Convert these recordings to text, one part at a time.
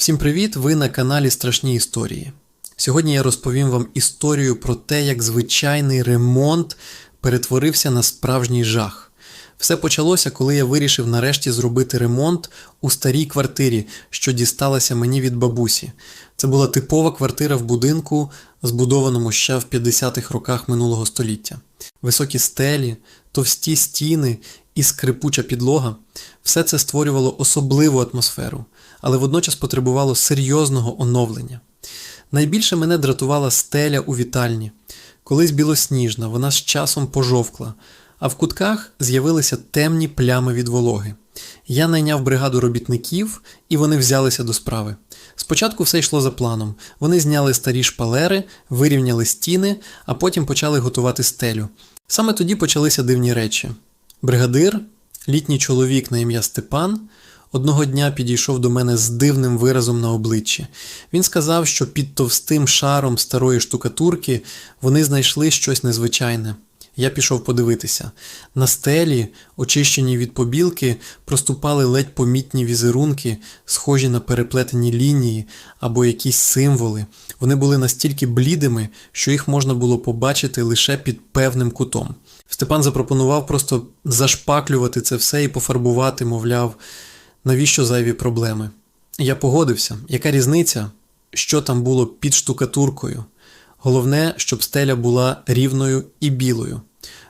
Всім привіт! Ви на каналі Страшні Історії. Сьогодні я розповім вам історію про те, як звичайний ремонт перетворився на справжній жах. Все почалося, коли я вирішив нарешті зробити ремонт у старій квартирі, що дісталася мені від бабусі. Це була типова квартира в будинку, збудованому ще в 50-х роках минулого століття. Високі стелі, товсті стіни і скрипуча підлога все це створювало особливу атмосферу, але водночас потребувало серйозного оновлення. Найбільше мене дратувала стеля у вітальні. Колись білосніжна, вона з часом пожовкла, а в кутках з'явилися темні плями від вологи. Я найняв бригаду робітників, і вони взялися до справи. Спочатку все йшло за планом. Вони зняли старі шпалери, вирівняли стіни, а потім почали готувати стелю. Саме тоді почалися дивні речі. Бригадир, літній чоловік на ім'я Степан, одного дня підійшов до мене з дивним виразом на обличчі. Він сказав, що під товстим шаром старої штукатурки вони знайшли щось незвичайне. Я пішов подивитися. На стелі, очищеній від побілки, проступали ледь помітні візерунки, схожі на переплетені лінії або якісь символи. Вони були настільки блідими, що їх можна було побачити лише під певним кутом. Степан запропонував просто зашпаклювати це все і пофарбувати, мовляв, навіщо зайві проблеми. Я погодився, яка різниця, що там було під штукатуркою. Головне, щоб стеля була рівною і білою.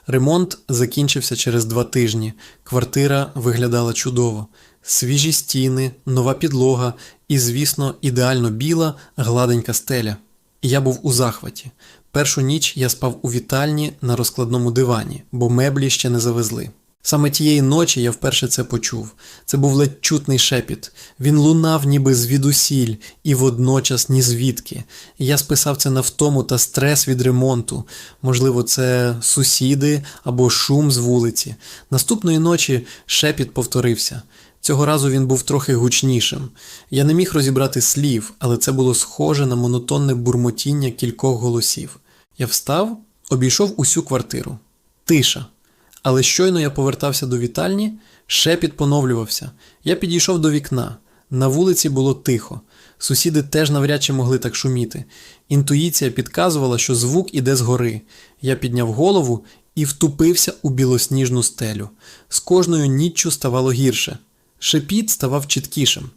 Ремонт закінчився через два тижні. Квартира виглядала чудово. Свіжі стіни, нова підлога і, звісно, ідеально біла, гладенька стеля. Я був у захваті. Першу ніч я спав у вітальні на розкладному дивані, бо меблі ще не завезли. Саме тієї ночі я вперше це почув. Це був ледь чутний шепіт. Він лунав ніби звідусіль і водночас ні звідки. Я списав це на втому та стрес від ремонту. Можливо, це сусіди або шум з вулиці. Наступної ночі шепіт повторився. Цього разу він був трохи гучнішим. Я не міг розібрати слів, але це було схоже на монотонне бурмотіння кількох голосів. Я встав, обійшов усю квартиру. Тиша. Але щойно я повертався до вітальні, шепіт поновлювався. Я підійшов до вікна. На вулиці було тихо. Сусіди теж навряд чи могли так шуміти. Інтуїція підказувала, що звук іде згори. Я підняв голову і втупився у білосніжну стелю. З кожною ніччю ставало гірше. Шепіт ставав чіткішим.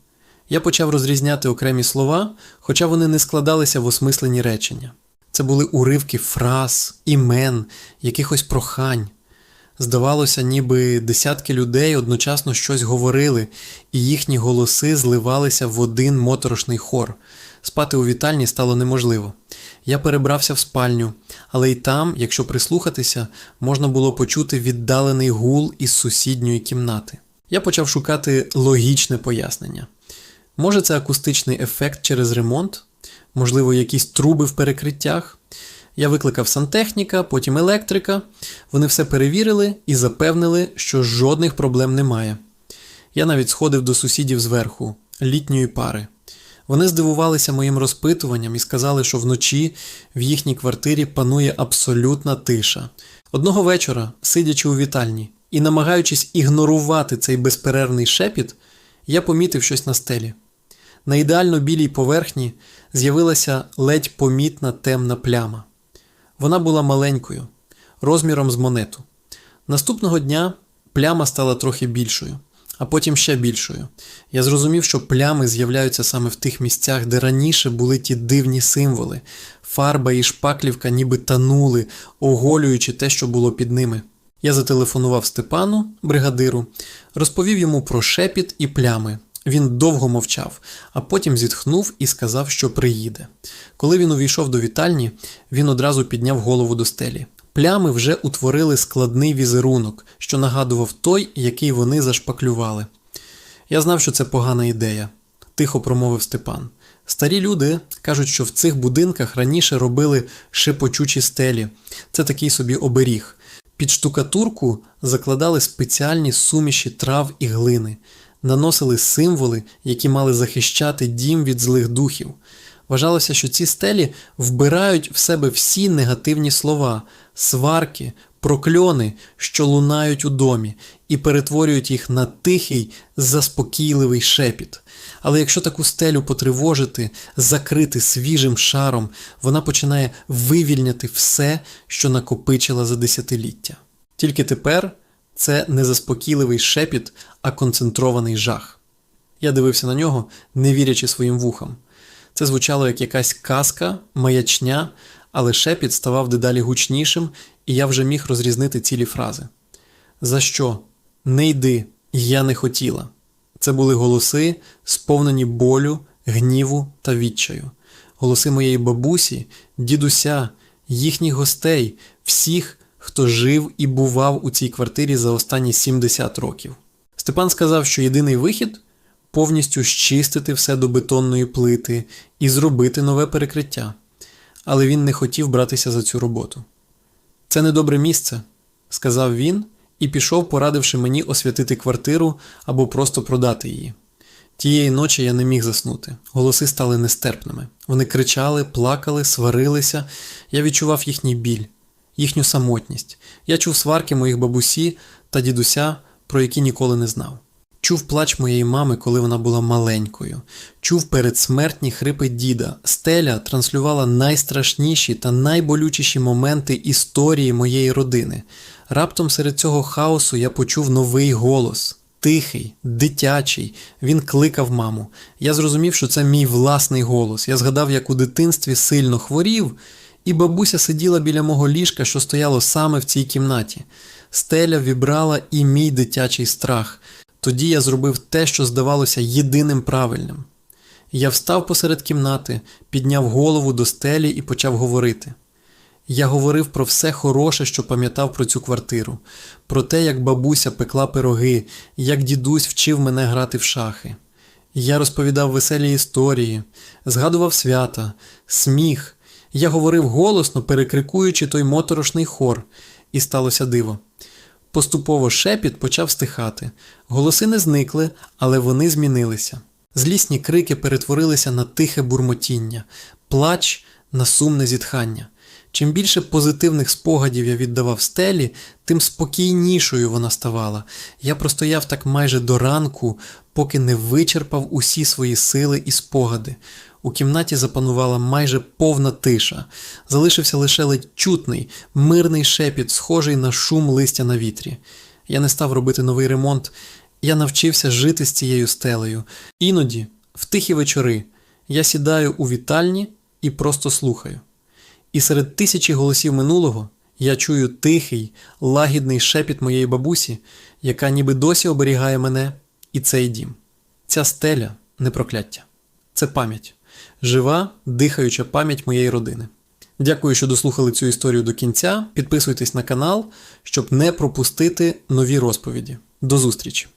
Я почав розрізняти окремі слова, хоча вони не складалися в осмислені речення. Це були уривки фраз, імен, якихось прохань. Здавалося, ніби десятки людей одночасно щось говорили, і їхні голоси зливалися в один моторошний хор. Спати у вітальні стало неможливо. Я перебрався в спальню, але й там, якщо прислухатися, можна було почути віддалений гул із сусідньої кімнати. Я почав шукати логічне пояснення. Може, це акустичний ефект через ремонт, можливо, якісь труби в перекриттях. Я викликав сантехніка, потім електрика. Вони все перевірили і запевнили, що жодних проблем немає. Я навіть сходив до сусідів зверху, літньої пари. Вони здивувалися моїм розпитуванням і сказали, що вночі в їхній квартирі панує абсолютна тиша. Одного вечора, сидячи у вітальні і намагаючись ігнорувати цей безперервний шепіт, я помітив щось на стелі. На ідеально білій поверхні з'явилася ледь помітна темна пляма. Вона була маленькою, розміром з монету. Наступного дня пляма стала трохи більшою, а потім ще більшою. Я зрозумів, що плями з'являються саме в тих місцях, де раніше були ті дивні символи. Фарба і шпаклівка ніби танули, оголюючи те, що було під ними. Я зателефонував Степану, бригадиру, розповів йому про шепіт і плями. Він довго мовчав, а потім зітхнув і сказав, що приїде. Коли він увійшов до вітальні, він одразу підняв голову до стелі. Плями вже утворили складний візерунок, що нагадував той, який вони зашпаклювали. Я знав, що це погана ідея, тихо промовив Степан. Старі люди кажуть, що в цих будинках раніше робили шепочучі стелі. Це такий собі оберіг. Під штукатурку закладали спеціальні суміші трав і глини наносили символи, які мали захищати дім від злих духів. Вважалося, що ці стелі вбирають в себе всі негативні слова, сварки, прокльони, що лунають у домі, і перетворюють їх на тихий, заспокійливий шепіт. Але якщо таку стелю потривожити, закрити свіжим шаром, вона починає вивільняти все, що накопичила за десятиліття. Тільки тепер це не заспокійливий шепіт, а концентрований жах. Я дивився на нього, не вірячи своїм вухам. Це звучало як якась казка, маячня, але шепіт ставав дедалі гучнішим, і я вже міг розрізнити цілі фрази. За що? Не йди, я не хотіла. Це були голоси, сповнені болю, гніву та відчаю. Голоси моєї бабусі, дідуся, їхніх гостей, всіх, хто жив і бував у цій квартирі за останні 70 років. Степан сказав, що єдиний вихід повністю щистити все до бетонної плити і зробити нове перекриття. Але він не хотів братися за цю роботу. Це недобре місце, сказав він і пішов, порадивши мені освятити квартиру або просто продати її. Тієї ночі я не міг заснути. Голоси стали нестерпними. Вони кричали, плакали, сварилися. Я відчував їхній біль, їхню самотність. Я чув сварки моїх бабусі та дідуся, про які ніколи не знав. Чув плач моєї мами, коли вона була маленькою. Чув передсмертні хрипи діда. Стеля транслювала найстрашніші та найболючіші моменти історії моєї родини. Раптом серед цього хаосу я почув новий голос. Тихий, дитячий, він кликав маму. Я зрозумів, що це мій власний голос. Я згадав, як у дитинстві сильно хворів, і бабуся сиділа біля мого ліжка, що стояло саме в цій кімнаті. Стеля вібрала і мій дитячий страх. Тоді я зробив те, що здавалося єдиним правильним. Я встав посеред кімнати, підняв голову до стелі і почав говорити. Я говорив про все хороше, що пам'ятав про цю квартиру, про те, як бабуся пекла пироги, як дідусь вчив мене грати в шахи. Я розповідав веселі історії, згадував свята, сміх. Я говорив голосно, перекрикуючи той моторошний хор, і сталося диво. Поступово шепіт почав стихати. Голоси не зникли, але вони змінилися. Злісні крики перетворилися на тихе бурмотіння, плач на сумне зітхання. Чим більше позитивних спогадів я віддавав стелі, тим спокійнішою вона ставала. Я простояв так майже до ранку, поки не вичерпав усі свої сили і спогади. У кімнаті запанувала майже повна тиша. Залишився лише ледь чутний, мирний шепіт, схожий на шум листя на вітрі. Я не став робити новий ремонт. Я навчився жити з цією стелею. Іноді, в тихі вечори, я сідаю у вітальні і просто слухаю. І серед тисячі голосів минулого я чую тихий, лагідний шепіт моєї бабусі, яка ніби досі оберігає мене і цей дім. Ця стеля не прокляття. Це пам'ять, жива, дихаюча пам'ять моєї родини. Дякую, що дослухали цю історію до кінця. Підписуйтесь на канал, щоб не пропустити нові розповіді. До зустрічі!